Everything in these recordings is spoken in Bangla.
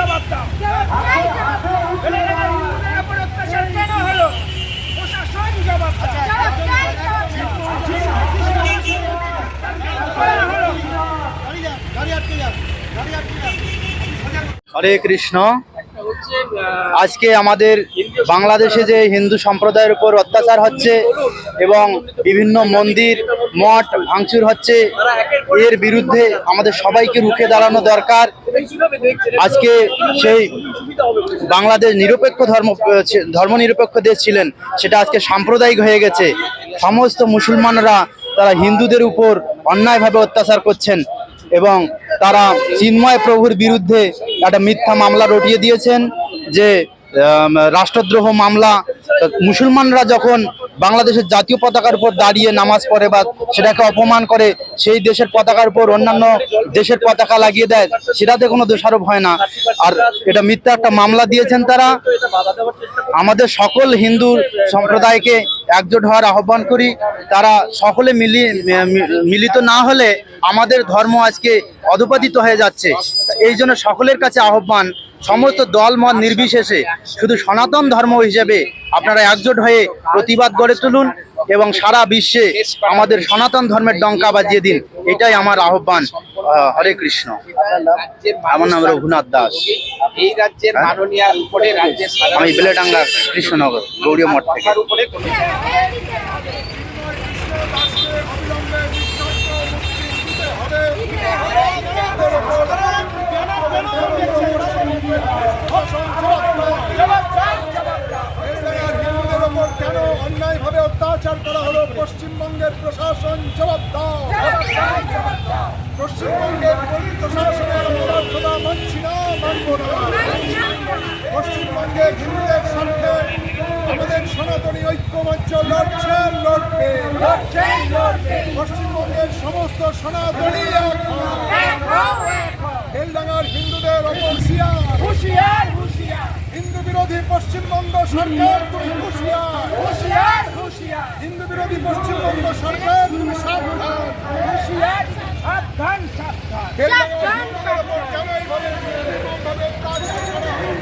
জবাব দাও হরে কৃষ্ণ। আজকে আমাদের বাংলাদেশে যে হিন্দু সম্প্রদায়ের উপর অত্যাচার হচ্ছে এবং বিভিন্ন মন্দির, মঠ ভাঙচুর হচ্ছে, এর বিরুদ্ধে আমাদের সবাইকে রুখে দাঁড়ানো দরকার। আজকে সেই বাংলাদেশ নিরপেক্ষ ধর্ম ধর্ম নিরপেক্ষ দেশ ছিলেন সেটা আজকে সাম্প্রদায়িক হয়ে গেছে। সমস্ত মুসলমানরা তারা হিন্দুদের উপর অন্যায়ভাবে অত্যাচার করছেন এবং তারা চিন্ময় প্রভুর বিরুদ্ধে একটা মিথ্যা মামলা রটিয়ে দিয়েছেন যে রাষ্ট্রদ্রোহ মামলা। মুসলমানরা যখন বাংলাদেশের জাতীয় পতাকার উপর দাঁড়িয়ে নামাজ পড়ে বা সেটাকে অপমান করে, সেই দেশের পতাকার উপর অন্যান্য দেশের পতাকা লাগিয়ে দেয়, সেটাতে কোনো দোষারোপ হয় না। আর এটা মিথ্যা একটা মামলা দিয়েছেন তারা। আমাদের সকল হিন্দু সম্প্রদায়কে একজোট হওয়ার আহ্বান করি। তারা সকলে মিলি মিলিত না হলে আমাদের ধর্ম আজকে অধপতিত হয়ে যাচ্ছে। এই জন্য সকলের কাছে আহ্বান, সমস্ত দল মত নির্বিশেষে, শুধু সনাতন ধর্ম হিসেবে আপনারা একজোট হয়ে প্রতিবাদ গড়ে তুলুন এবং সারা বিশ্বে আমাদের সনাতন ধর্মের ডঙ্কা বাজিয়ে দিন। এটাই আমার আহ্বান। হরে কৃষ্ণ। আমার নাম রঘুনাথ দাস। এই রাজ্যের মাননীয়ার উপরে রাজ্যের আমি বেলেডাঙ্গা কৃষ্ণনগর গৌরীয় মঠ থেকে সরকার উপরে কোনো হিন্দুদের ওপর কেন অন্যায়ভাবে অত্যাচার করা হলো পশ্চিমবঙ্গের প্রশাসন জবাব দাও পশ্চিমবঙ্গের প্রশাসনের অপরাধতা মানছি না মানব না। পশ্চিমবঙ্গের হিন্দুদের স্বার্থে আমাদের সনাতনী ঐক্যমঞ্চ লড়ছে লড়বে। পশ্চিমবঙ্গের সমস্ত সনাতনী বেলডাঙ্গার হিন্দুদের ওপর হুঁশিয়ার। হিন্দু বিরোধী পশ্চিমবঙ্গ সরকার তুমি হুঁশিয়ার। হুঁশিয়ার। হুঁশিয়ার হিন্দু বিরোধী পশ্চিমবঙ্গ সরকার তুমি সাবধান। হুঁশিয়ার সাবধান সাবধান। কেন এইভাবে নির্মমভাবে অত্যাচার করা হলো?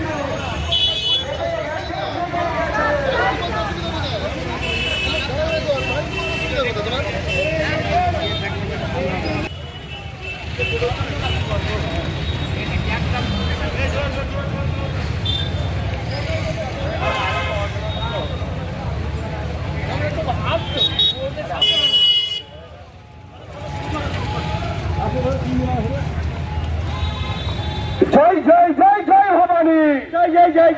জয় জয় জয় জয় ভবানী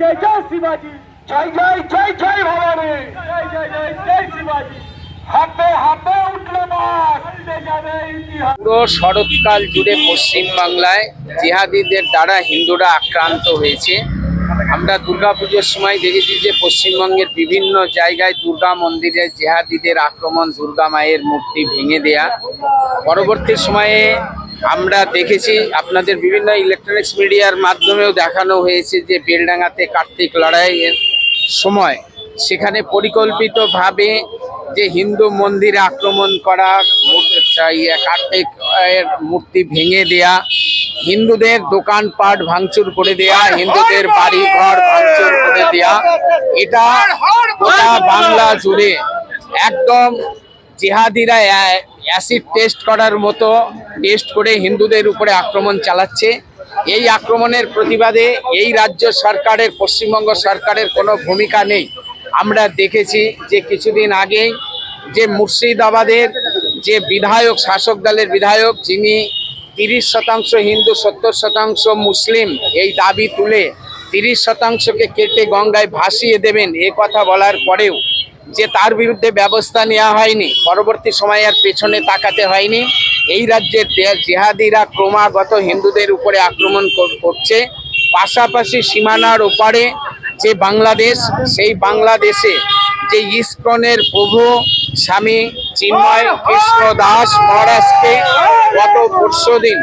জয় জয় শিবাজি। জয় জয় জয় জয় ভবানী। জয় জয় জয় জয় শিবাজি। হাতে হাতে উঠল মাছ উল্টে যাবে ইতিহাস। পুরো শরৎকাল জুড়ে পশ্চিমবাংলায় জিহাদিদের দ্বারা হিন্দুরা আক্রান্ত হয়েছে। আমরা দুর্গাপুজোর সময় দেখেছি যে পশ্চিমবঙ্গের বিভিন্ন জায়গায় দুর্গা মন্দিরে জেহাদিদের আক্রমণ দুর্গা মায়ের মূর্তি ভেঙে দেয়া। পরবর্তী সময়ে আমরা দেখেছি, আপনাদের বিভিন্ন ইলেকট্রনিক্স মিডিয়ার মাধ্যমেও দেখানো হয়েছে যে বেলডাঙ্গাতে কার্তিক লড়াইয়ের সময়। সেখানে পরিকল্পিতভাবে যে হিন্দু মন্দিরে আক্রমণ করা কার্তিক এর মূর্তি ভেঙে দেয়া, হিন্দুদের দোকানপাট ভাঙচুর করে দেয়া, হিন্দুদের বাড়ি ঘর ভাঙচুর করে দেয়া, এটা গোটা বাংলা জুড়ে একদম জিহাদিরা অ্যা- অ্যাসিড টেস্ট করার মতো টেস্ট করে হিন্দুদের উপরে আক্রমণ চালাচ্ছে। এই আক্রমণের প্রতিবাদে এই রাজ্য সরকারের, পশ্চিমবঙ্গ সরকারের কোনো ভূমিকা নেই। আমরা দেখেছি যে কিছুদিন আগেই যে মুর্শিদাবাদের যে বিধায়ক, শাসক দলের বিধায়ক, যিনি তিরিশ শতাংশ হিন্দু, সত্তর শতাংশ মুসলিম, এই দাবি তুলে তিরিশ শতাংশকে কেটে গঙ্গায় ভাসিয়ে দেবেন, এ কথা বলার পরেও যে তার বিরুদ্ধে ব্যবস্থা নেওয়া হয়নি, পরবর্তী সময়ে আর পেছনে তাকাতে হয়নি। এই রাজ্যের জেহাদিরা ক্রমাগত হিন্দুদের উপরে আক্রমণ করছে। পাশাপাশি সীমানার ওপারে যে বাংলাদেশ, সেই বাংলাদেশে যে ইস্কনের প্রভু স্বামী চিন্ময় কৃষ্ণ দাস মহারাজকে গত পরশু দিন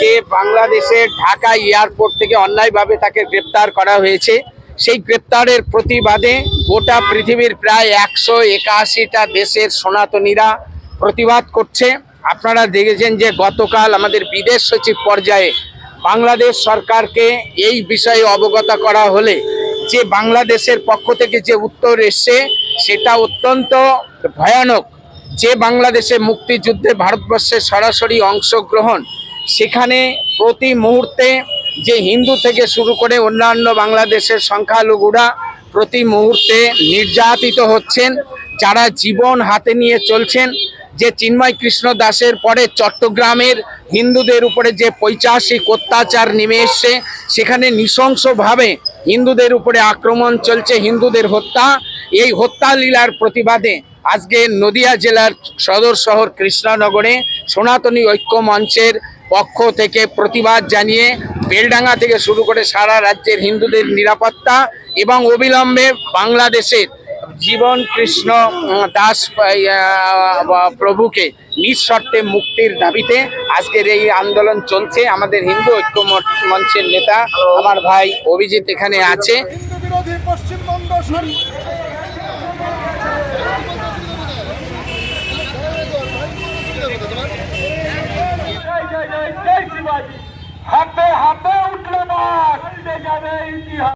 যে বাংলাদেশের ঢাকা এয়ারপোর্ট থেকে অন্যায়ভাবে তাকে গ্রেপ্তার করা হয়েছে সেই গ্রেপ্তারের প্রতিবাদে গোটা পৃথিবীর প্রায় একশো একাশিটা দেশের সনাতনীরা প্রতিবাদ করছে। আপনারা দেখেছেন যে গতকাল আমাদের বিদেশ সচিব পর্যায়ে বাংলাদেশ সরকারকে এই বিষয়ে অবগত করা হলে যে বাংলাদেশের পক্ষ থেকে যে উত্তর এসছে সেটা অত্যন্ত ভয়ানক। যে বাংলাদেশে মুক্তিযুদ্ধে ভারতবর্ষের সরাসরি অংশগ্রহণ সেখানে প্রতি মুহূর্তে যে হিন্দু থেকে শুরু করে অন্যান্য বাংলাদেশের সংখ্যালঘুরা প্রতি মুহূর্তে নির্যাতিত হচ্ছেন, যারা জীবন হাতে নিয়ে চলছেন। যে চিন্ময় কৃষ্ণ দাসের পরে চট্টগ্রামের হিন্দুদের উপরে যে পৈচাসিক অত্যাচার নেমে এসছে, সেখানে নৃশংসভাবে হিন্দুদের উপরে আক্রমণ চলছে, হিন্দুদের হত্যা। এই হত্যা লীলার প্রতিবাদে আজকে নদিয়া জেলার সদর শহর কৃষ্ণনগরে সনাতনী ঐক্য মঞ্চের পক্ষ থেকে প্রতিবাদ জানিয়ে বেলডাঙ্গা থেকে শুরু করে সারা রাজ্যের হিন্দুদের নিরাপত্তা এবং অবিলম্বে বাংলাদেশের জীবন কৃষ্ণ দাস প্রভুকে নিঃশর্তে মুক্তির দাবিতে আজকের এই আন্দোলন চলছে। আমাদের হিন্দু ঐক্য মঞ্চের নেতা, আমার ভাই অভিজিৎ এখানে আছে। হিন্দু জয় জয় সরকার হাতে হাতে উঠলে না যাবে ইতিহাস।